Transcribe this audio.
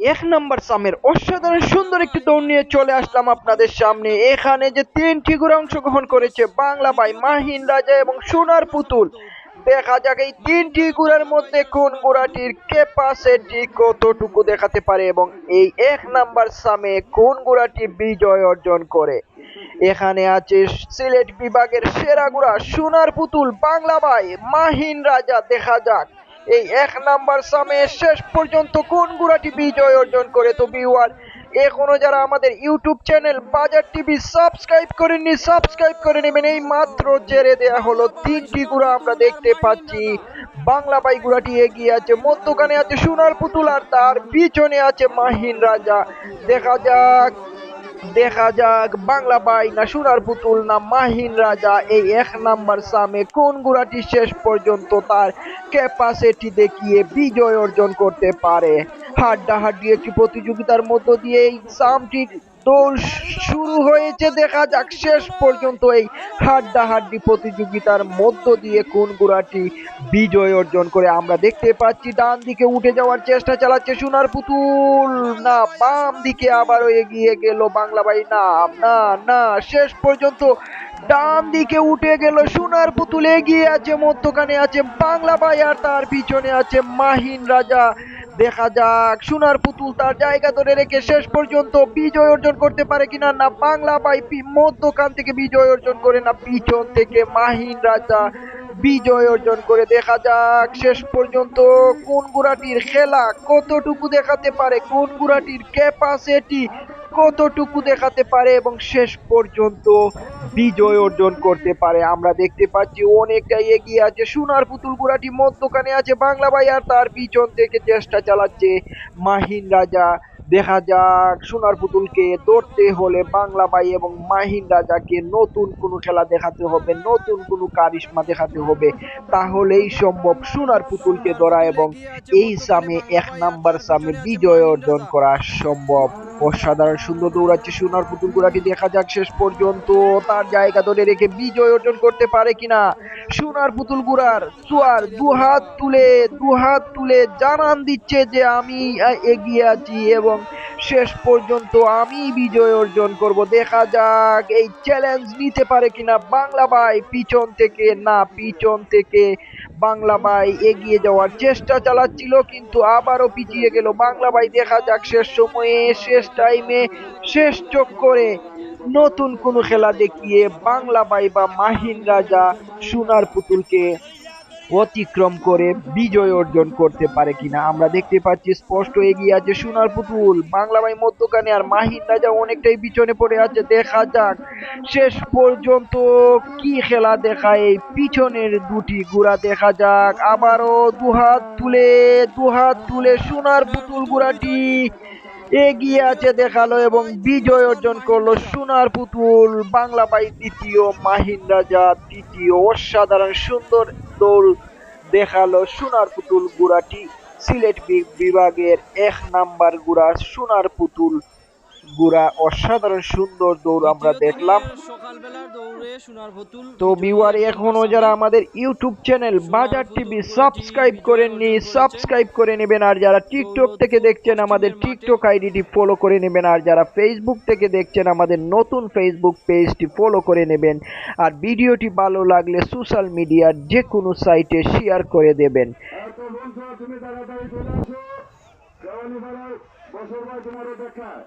এক নম্বর সামের অসাধারণ সুন্দর একটি দৌড় নিয়ে চলে আসলাম আপনাদের সামনে। এখানে যে তিনটি ঘোড়া অংশগ্রহণ করেছে, বাংলা ভাই মাহিন রাজা এবং সোনার পুতুল। দেখা যাক এই তিনটি ঘোড়ার মধ্যে কোন ঘোড়াটির ক্যাপাসিটি কতটুকু দেখাতে পারে এবং এই এক নাম্বার সামে কোন ঘোড়াটি বিজয় অর্জন করে। এখানে আছে সিলেট বিভাগের সেরা ঘোড়া সোনার পুতুল, বাংলা ভাই মাহিন রাজা। দেখা যাক। এই এক নাম্বার সামে শেষ পর্যন্ত কোন গুড়াটি বিজয় অর্জন করে তো বিওয়ার এখনও যারা আমাদের YouTube channel Bazar TV subscribe করেননি, সাবস্ক্রাইব করে নেবেন। এই মাত্র জেরে দেয়া হলো তিনটি গুড়া আমরা দেখতে পাচ্ছি। বাংলা বাই গুড়াটি এগিয়ে আছে, মধ্যখানে আছে সোনার পুতুল আর তার পিছনে আছে মাহিন রাজা। দেখা যাক দেখা যাক, বাংলা বাই না সোনার পুতুল না মাহিন রাজা, এই এক নাম্বার সামে কোন গুড়াটি শেষ পর্যন্ত তার ক্যাপাসিটি দেখিয়ে বিজয় অর্জন করতে পারে? হাড্ডাহাড্ডি একটি প্রতিযোগিতার মধ্য দিয়ে এই সামটি শুরু হয়েছে, দেখা যাক শেষ পর্যন্ত এই হাড্ডাহাড্ডি প্রতিযোগিতার মধ্য দিয়ে কোন গুড়াটি বিজয় অর্জন করে। আমরা দেখতে পাচ্ছি, ডান দিকে উঠে যাওয়ার চেষ্টা চালাচ্ছে সোনার পুতুল। না, বাম দিকে আবারও এগিয়ে গেল বাংলা বাই না না না, শেষ পর্যন্ত ডান দিকে উঠে গেল সোনার পুতুল। এগিয়ে আছে, মধ্যখানে আছে বাংলা বাই আর তার পিছনে আছে মাহিন রাজা। দেখা যাক, সোনার পুতুল তার জায়গা ধরে রেখে শেষ পর্যন্ত বিজয় অর্জন করতে পারে কিনা না? বাংলা বাই পি- মধ্যখান থেকে বিজয় অর্জন করে না? পিছন থেকে মাহিন রাজা বিজয় অর্জন করে। দেখা যাক, শেষ পর্যন্ত কোন গুড়াটির খেলা কতটুকু দেখাতে পারে? কোন গুড়াটির ক্যাপাসিটি কতটুকু দেখাতে পারে? এবং শেষ পর্যন্ত বিজয় অর্জন করতে পারে। আমরা দেখতে পাচ্ছি অনেকটাই এগিয়ে আছে। সোনার পুতুল গুড়াটি মধ্যখানে আছে। বাংলা ভাই আর তার পিছন থেকে চেষ্টা চালাচ্ছে মাহিন রাজা। দেখা যাক সোনার পুতুলকে ধরতে হলে বাংলা ভাই এবং মাহিন রাজাকে নতুন কোনো খেলা দেখাতে হবে, নতুন কোনো কারিশমা দেখাতে হবে। তাহলেই সম্ভব সোনার পুতুলকে ধরা এবং এই সামে এক নাম্বার সামে বিজয় অর্জন করা সম্ভব। অসাধারণ সুন্দর দৌড়াচ্ছে সোনার পুতুল গুড়াটি দেখা যাক শেষ পর্যন্ত তার জায়গা ধরে রেখে বিজয় অর্জন করতে পারে কিনা। সোনার পুতুল গুড়ার চুয়ার দু হাত তুলে দু হাত তুলে জানান দিচ্ছে যে আমি এগিয়ে আছি এবং শেষ পর্যন্ত আমি বিজয় অর্জন করব। দেখা যাক এই চ্যালেঞ্জ নিতে পারে কিনা। বাংলা ভাই পিছন থেকে না, পিছন থেকে বাংলা ভাই এগিয়ে যাওয়ার চেষ্টা চালাচ্ছিল, কিন্তু আবারও পিছিয়ে গেল। বাংলা ভাই দেখা যাক শেষ সময়ে, শেষ টাইমে শেষ চক্করে নতুন কোনো খেলা দেখিয়ে বাংলা বাই বা মাহিন রাজা সোনার পুতুলকে অতিক্রম করে বিজয় অর্জন করতে পারে কিনা আমরা দেখতে পাচ্ছি, স্পষ্ট এগিয়ে আছে সোনার পুতুল। বাংলা ভাই মধ্যখানে আর মাহিন রাজা অনেকটাই পিছনে পড়ে আছে। দেখা যাক শেষ পর্যন্ত কি খেলা দেখায় এই পিছনের দুটি গুড়া। দেখা যাক, আবারও দুহাত তুলে দুহাত তুলে সোনার পুতুল গুড়াটি এগিয়ে আছে, দেখাল এবং বিজয় অর্জন করল সোনার পুতুল। বাংলা বাই দ্বিতীয়, মাহিন রাজা তৃতীয়। অসাধারণ সুন্দর দৌড় দেখাল সোনার পুতুল গুড়াটি। সিলেট বিভাগের এক নাম্বার গুড়া সোনার পুতুল। গুড়া অসাধারণ সুন্দর দৌড় আমরা দেখলাম। তো ভিউয়ার এখনও যারা আমাদের YouTube channel Bazar TV subscribe করেননি সাবস্ক্রাইব করে নেবেন আর যারা টিকটক থেকে দেখছেন আমাদের টিকটক আইডিটি ফলো করে নেবেন আর যারা ফেসবুক থেকে দেখছেন আমাদের নতুন ফেসবুক পেজটি ফলো করে নেবেন আর ভিডিওটি ভালো লাগলে সোশ্যাল মিডিয়ার যে কোনো সাইটে শেয়ার করে দেবেন। তুমি তাড়াতাড়ি চলে আসো। বছর তোমার অপেক্ষায়।